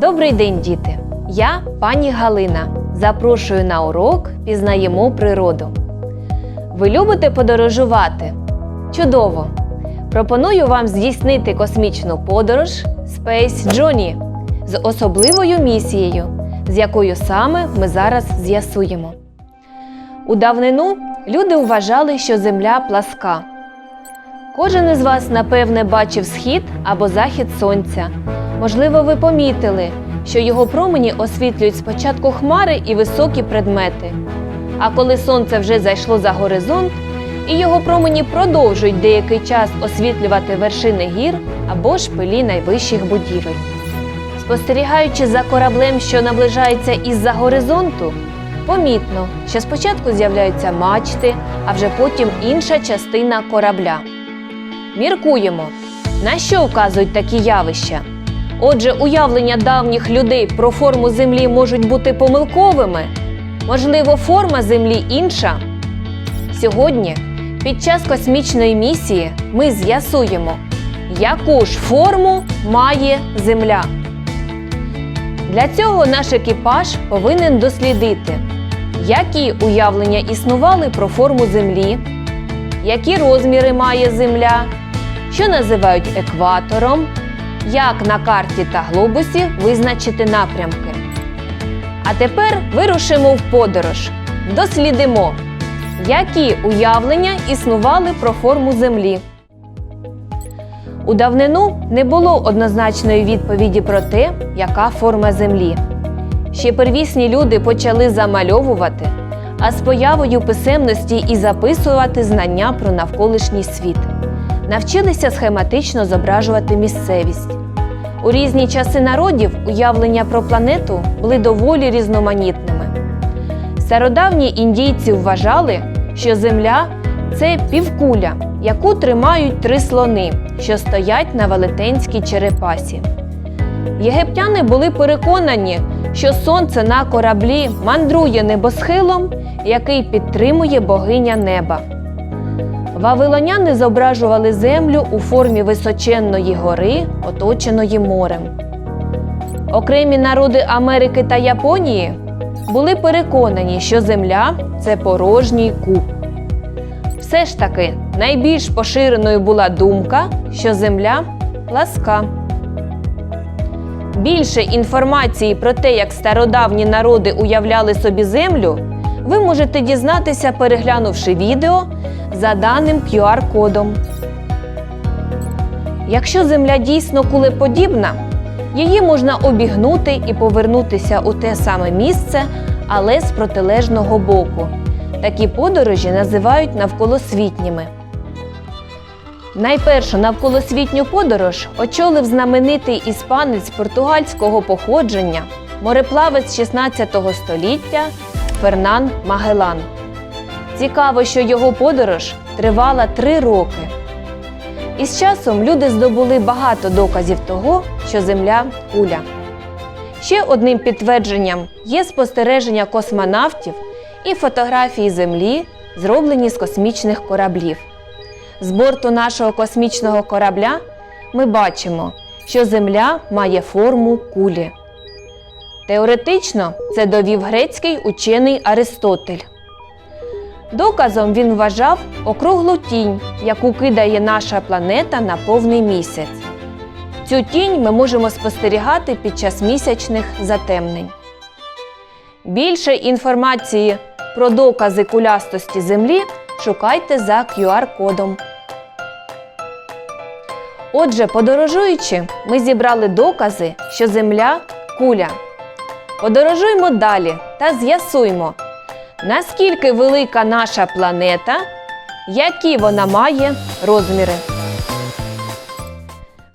Добрий день, діти! Я пані Галина. Запрошую на урок Пізнаємо природу. Ви любите подорожувати? Чудово! Пропоную вам здійснити космічну подорож Space Journey з особливою місією, з якою саме ми зараз з'ясуємо. У давнину люди вважали, що Земля пласка. Кожен із вас, напевне, бачив схід або захід сонця. Можливо, ви помітили, що його промені освітлюють спочатку хмари і високі предмети. А коли сонце вже зайшло за горизонт, і його промені продовжують деякий час освітлювати вершини гір або шпилі найвищих будівель. Спостерігаючи за кораблем, що наближається із-за горизонту, помітно, що спочатку з'являються мачти, а вже потім інша частина корабля. Міркуємо, на що вказують такі явища. Отже, уявлення давніх людей про форму Землі можуть бути помилковими. Можливо, форма Землі інша. Сьогодні, під час космічної місії, ми з'ясуємо, яку ж форму має Земля. Для цього наш екіпаж повинен дослідити, які уявлення існували про форму Землі, які розміри має Земля, що називають екватором, як на карті та глобусі визначити напрямки. А тепер вирушимо в подорож. Дослідимо, які уявлення існували про форму Землі. У давнину не було однозначної відповіді про те, яка форма Землі. Ще первісні люди почали замальовувати, а з появою писемності і записувати знання про навколишній світ. Навчилися схематично зображувати місцевість. У різні часи народів уявлення про планету були доволі різноманітними. Стародавні індійці вважали, що Земля це півкуля, яку тримають три слони, що стоять на велетенській черепасі. Єгиптяни були переконані, що сонце на кораблі мандрує небосхилом, який підтримує богиня неба. Вавилоняни зображували землю у формі височенної гори, оточеної морем. Окремі народи Америки та Японії були переконані, що Земля це порожній куб. Все ж таки, найбільш поширеною була думка, що Земля пласка. Більше інформації про те, як стародавні народи уявляли собі землю, ви можете дізнатися, переглянувши відео за даним QR-кодом. Якщо земля дійсно кулеподібна, її можна обігнути і повернутися у те саме місце, але з протилежного боку. Такі подорожі називають навколосвітніми. Найпершу навколосвітню подорож очолив знаменитий іспанець португальського походження, мореплавець 16 століття Фернан Магелан. Цікаво, що його подорож тривала три роки. І з часом люди здобули багато доказів того, що Земля куля. Ще одним підтвердженням є спостереження космонавтів і фотографії Землі, зроблені з космічних кораблів. З борту нашого космічного корабля ми бачимо, що Земля має форму кулі. Теоретично це довів грецький учений Аристотель. Доказом він вважав округлу тінь, яку кидає наша планета на повний місяць. Цю тінь ми можемо спостерігати під час місячних затемнень. Більше інформації про докази кулястості Землі шукайте за QR-кодом. Отже, подорожуючи, ми зібрали докази, що Земля куля. Подорожуймо далі та з'ясуймо, наскільки велика наша планета, які вона має розміри.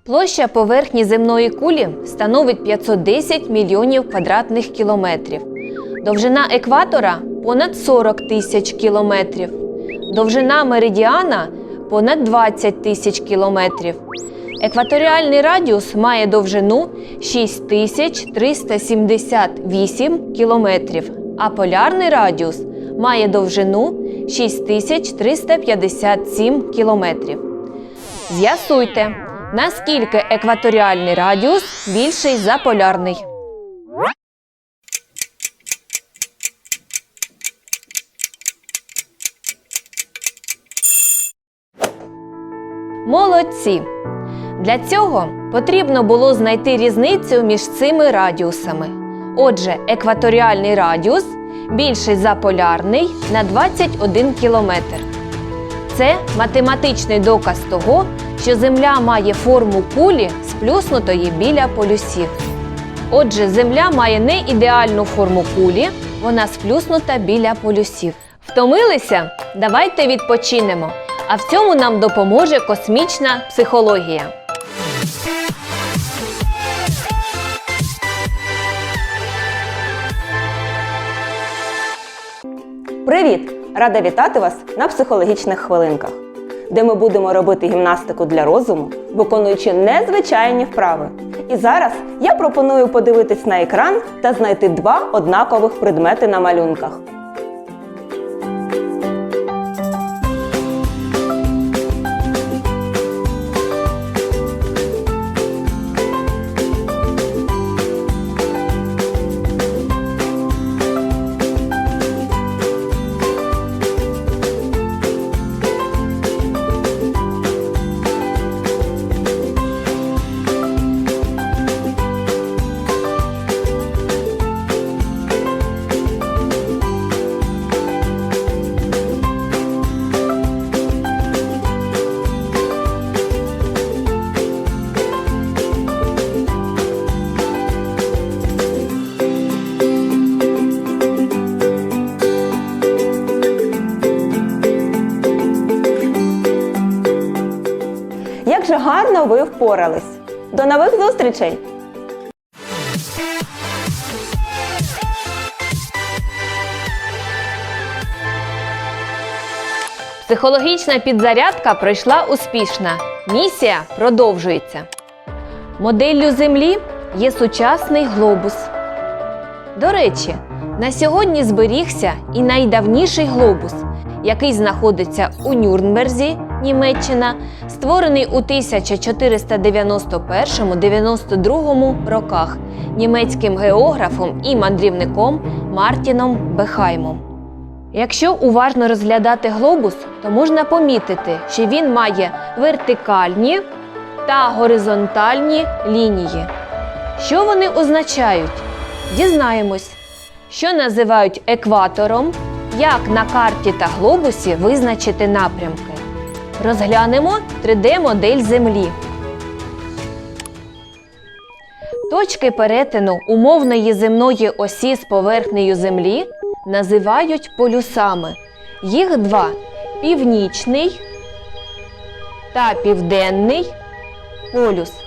Площа поверхні земної кулі становить 510 мільйонів квадратних кілометрів. Довжина екватора понад 40 тисяч кілометрів. Довжина меридіана понад 20 тисяч кілометрів. Екваторіальний радіус має довжину 6378 кілометрів, а полярний радіус має довжину 6357 кілометрів. З'ясуйте, наскільки екваторіальний радіус більший за полярний. Молодці! Для цього потрібно було знайти різницю між цими радіусами. Отже, екваторіальний радіус більший за полярний на 21 кілометр. Це математичний доказ того, що Земля має форму кулі, сплюснутої біля полюсів. Отже, Земля має не ідеальну форму кулі, вона сплюснута біля полюсів. Втомилися? Давайте відпочинемо. А в цьому нам допоможе космічна психологія. Привіт! Рада вітати вас на психологічних хвилинках, де ми будемо робити гімнастику для розуму, виконуючи незвичайні вправи. І зараз я пропоную подивитись на екран та знайти два однакових предмети на малюнках. Як же гарно ви впорались! До нових зустрічей! Психологічна підзарядка пройшла успішно. Місія продовжується. Моделлю Землі є сучасний глобус. До речі, на сьогодні зберігся і найдавніший глобус, який знаходиться у Нюрнберзі, Німеччина, створений у 1491-92 роках німецьким географом і мандрівником Мартіном Бехаймом. Якщо уважно розглядати глобус, то можна помітити, що він має вертикальні та горизонтальні лінії. Що вони означають? Дізнаємось, що називають екватором, як на карті та глобусі визначити напрямки. Розглянемо 3D-модель Землі. Точки перетину умовної земної осі з поверхнею Землі називають полюсами. Їх два північний та південний полюс.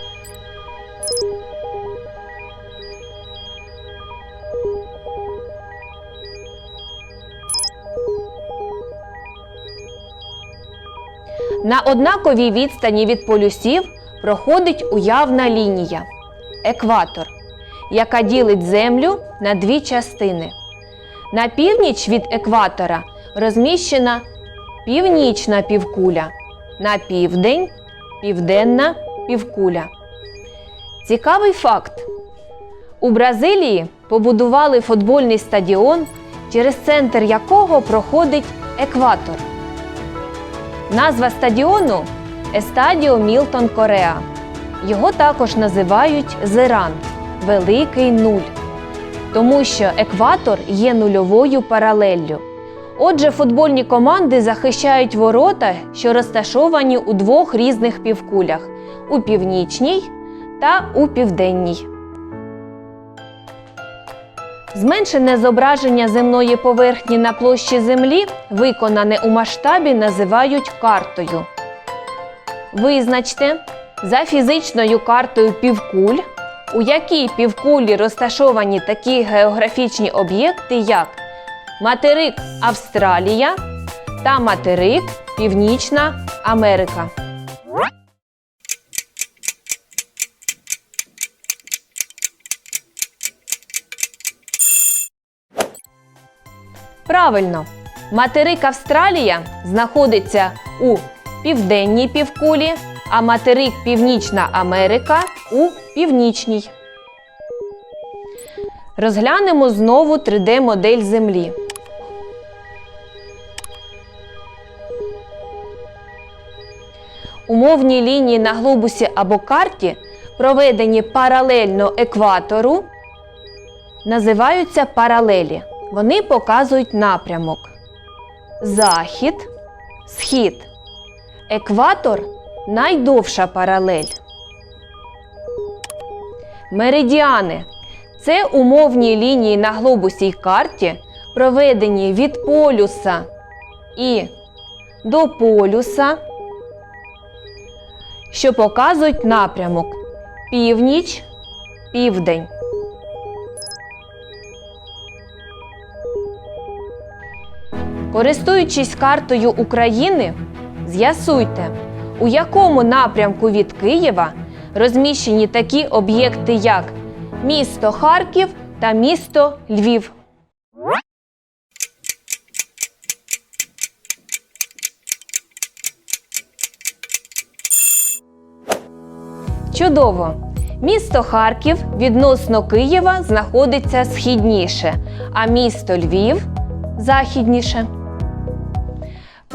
На однаковій відстані від полюсів проходить уявна лінія екватор, яка ділить Землю на дві частини. На північ від екватора розміщена північна півкуля, на південь південна півкуля. Цікавий факт. У Бразилії побудували футбольний стадіон, через центр якого проходить екватор. Назва стадіону Естадіо Мілтон Кореа. Його також називають Зеран Великий Нуль тому що екватор є нульовою паралеллю. Отже, футбольні команди захищають ворота, що розташовані у двох різних півкулях у північній та у південній. Зменшене зображення земної поверхні на площі Землі, виконане у масштабі, називають картою. Визначте за фізичною картою півкуль у якій півкулі розташовані такі географічні об'єкти, як материк Австралія та материк Північна Америка. Правильно, материк Австралія знаходиться у південній півкулі, а материк Північна Америка у північній. Розглянемо знову 3D-модель Землі. Умовні лінії на глобусі або карті, проведені паралельно екватору, називаються паралелі. Вони показують напрямок. Захід, схід. Екватор найдовша паралель. Меридіани це умовні лінії на глобусі й карті, проведені від полюса і до полюса, що показують напрямок північ, південь. Користуючись картою України, з'ясуйте, у якому напрямку від Києва розміщені такі об'єкти, як місто Харків та місто Львів. Чудово! Місто Харків відносно Києва знаходиться східніше, а місто Львів західніше.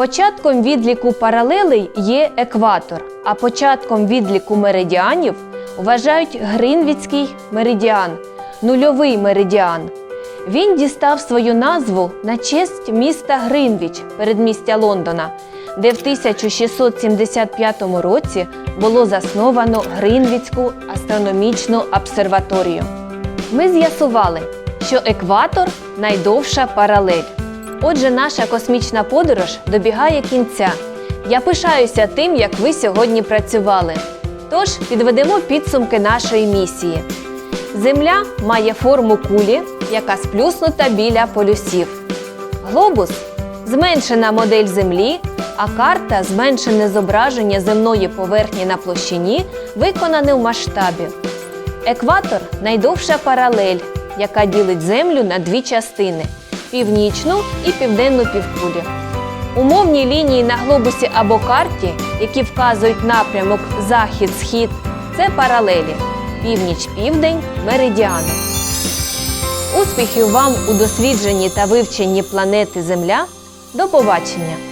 Початком відліку паралелей є екватор, а початком відліку меридіанів вважають Гринвіцький меридіан, нульовий меридіан. Він дістав свою назву на честь міста Гринвіч, передмістя Лондона, де в 1675 році було засновано Гринвіцьку астрономічну обсерваторію. Ми з'ясували, що екватор найдовша паралель. Отже, наша космічна подорож добігає кінця. Я пишаюся тим, як ви сьогодні працювали. Тож підведемо підсумки нашої місії. Земля має форму кулі, яка сплюснута біля полюсів. Глобус зменшена модель Землі, а карта зменшене зображення земної поверхні на площині, виконане в масштабі. Екватор найдовша паралель, яка ділить Землю на дві частини північну і південну півкулі. Умовні лінії на глобусі або карті, які вказують напрямок захід-схід, це паралелі північ-південь, меридіани. Успіхів вам у дослідженні та вивченні планети Земля. До побачення!